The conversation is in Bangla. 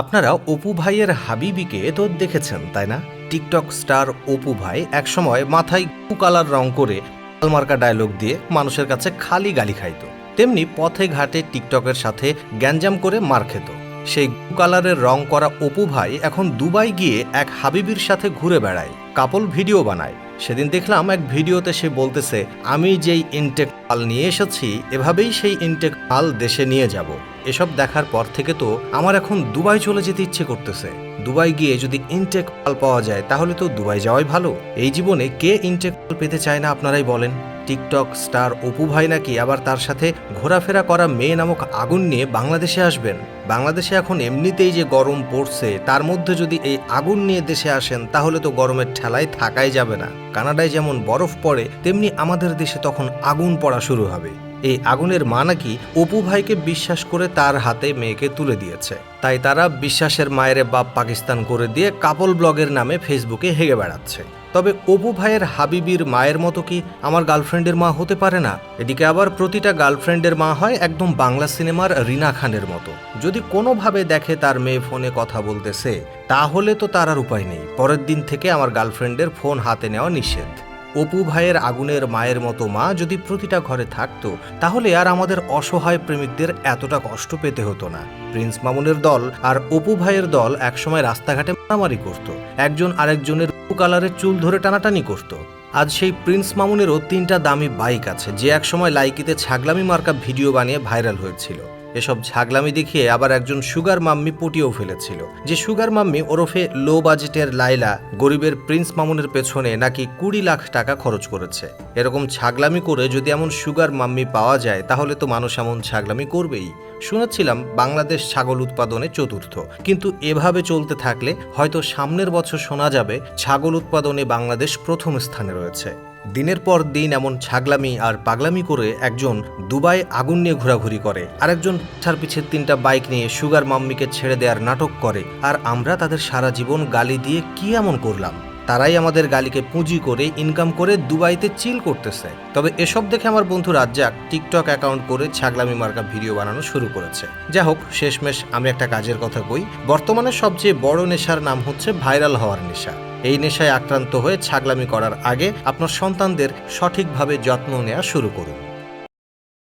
আপনারা অপু ভাইয়ের হাবিবিকে তো দেখেছেন, তাই না? টিকটক স্টার অপু ভাই একসময় মাথায় কুকালার রং করে আলমার্কা ডায়লগ দিয়ে মানুষের কাছে খালি গালি খাইত। তেমনি পথে ঘাটে টিকটকের সাথে গ্যাঞ্জাম করে মার খেত। সেই কালারের রং করা অপু ভাই এখন দুবাই গিয়ে এক হাবিবির সাথে ঘুরে বেড়ায়, কাপল ভিডিও বানায়। সেদিন দেখলাম এক ভিডিওতে সে বলতেছে, আমি যেই ইনটেক পাল নিয়ে এসেছি, এভাবেই সেই ইনটেক পাল দেশে নিয়ে যাব। এসব দেখার পর থেকে তো আমার এখন দুবাই চলে যেতে ইচ্ছে করতেছে। দুবাই গিয়ে যদি ইনটেক পাল পাওয়া যায়, তাহলে তো দুবাই যাওয়াই ভালো। এই জীবনে কে ইনটেক পেতে চায় না আপনারাই বলেন। টিকটক স্টার অপু ভাই নাকি আবার তার সাথে ঘোরাফেরা করা মেয়ে নামক আগুন নিয়ে বাংলাদেশে আসবেন? বাংলাদেশে এখন এমনিতেই যে গরম পড়ছে, তার মধ্যে যদি এই আগুন নিয়ে দেশে আসেন, তাহলে তো গরমের ঠেলায় থাকাই যাবে না। কানাডায় যেমন বরফ পড়ে, তেমনি আমাদের দেশে তখন আগুন পড়া শুরু হবে। এই আগুনের মা নাকি অপু ভাইকে বিশ্বাস করে তার হাতে মেয়েকে তুলে দিয়েছে। তাই তারা বিশ্বাসের মায়ের বাপ পাকিস্তান করে দিয়ে কাপল ব্লগের নামে ফেসবুকে হেগে বেড়াচ্ছে। তবে অপু ভাইয়ের হাবিবির মায়ের মতো কি আমার গার্লফ্রেন্ডের মা হতে পারে না? এদিকে আবার প্রতিটা গার্লফ্রেন্ডের মা হয় একদম বাংলা সিনেমার রিনা খানের মতো। যদি কোনোভাবে দেখে তার মেয়ে ফোনে কথা বলতেছে, তাহলে তো তার আর উপায় নেই। পরের দিন থেকে আমার গার্লফ্রেন্ডের ফোন হাতে নেওয়া নিষেধ। অপু ভাইয়ের আগুনের মায়ের মতো মা যদি প্রতিটা ঘরে থাকতো, তাহলে আর আমাদের অসহায় প্রেমিকদের এতটা কষ্ট পেতে হতো না। প্রিন্স মামুনের দল আর অপু ভাইয়ের দল একসময় রাস্তাঘাটে মারামারি করত। একজন আরেকজনের কালারের চুল ধরে টানাটানি করত। আজ সেই প্রিন্স মামুনেরও তিনটা দামি বাইক আছে, যে একসময় লাইকিতে ছাগলামি মার্কা ভিডিও বানিয়ে ভাইরাল হয়েছিল। এসব ঝাগলামি দেখিয়ে আবার একজন সুগার মাম্মি পটিয়েও ফেলেছিল। যে সুগার মাম্মি ওরফে লো বাজেটের লাইলা গরিবের প্রিন্স মামুনের পেছনে নাকি কুড়ি লাখ টাকা খরচ করেছে। এরকম ছাগলামি করে যদি এমন সুগার মাম্মি পাওয়া যায়, তাহলে তো মানুষ এমন ছাগলামি করবেই। শুনেছিলাম বাংলাদেশ ছাগল উৎপাদনে চতুর্থ। কিন্তু এভাবে চলতে থাকলে হয়তো সামনের বছর শোনা যাবে, ছাগল উৎপাদনে বাংলাদেশ প্রথম স্থানে রয়েছে। দিনের পর দিন এমন ছাগলামি আর পাগলামি করে একজন দুবাই আগুন নিয়ে ঘোরাঘুরি করে। আরেকজন ছাড় পিছের তিনটা বাইক নিয়ে সুগার মাম্মিকে ছেড়ে দেওয়ার নাটক করে। আর আমরা তাদের সারা জীবন গালি দিয়ে কি এমন করলাম? তারাই আমাদের গালিকে পুঁজি করে ইনকাম করে দুবাইতে চিল করতেছে। তবে এসব দেখে আমার বন্ধু রাজ্জাক টিকটক অ্যাকাউন্ট করে ছাগলামি মার্কা ভিডিও বানানো শুরু করেছে। যা হোক, শেষমেশ আমি একটা কাজের কথা কই। বর্তমানে সবচেয়ে বড় নেশার নাম হচ্ছে ভাইরাল হওয়ার নেশা। এই নেশায় আক্রান্ত হয়ে ছাগলামি করার আগে আপনার সন্তানদের সঠিকভাবে যত্ন নেওয়া শুরু করুন।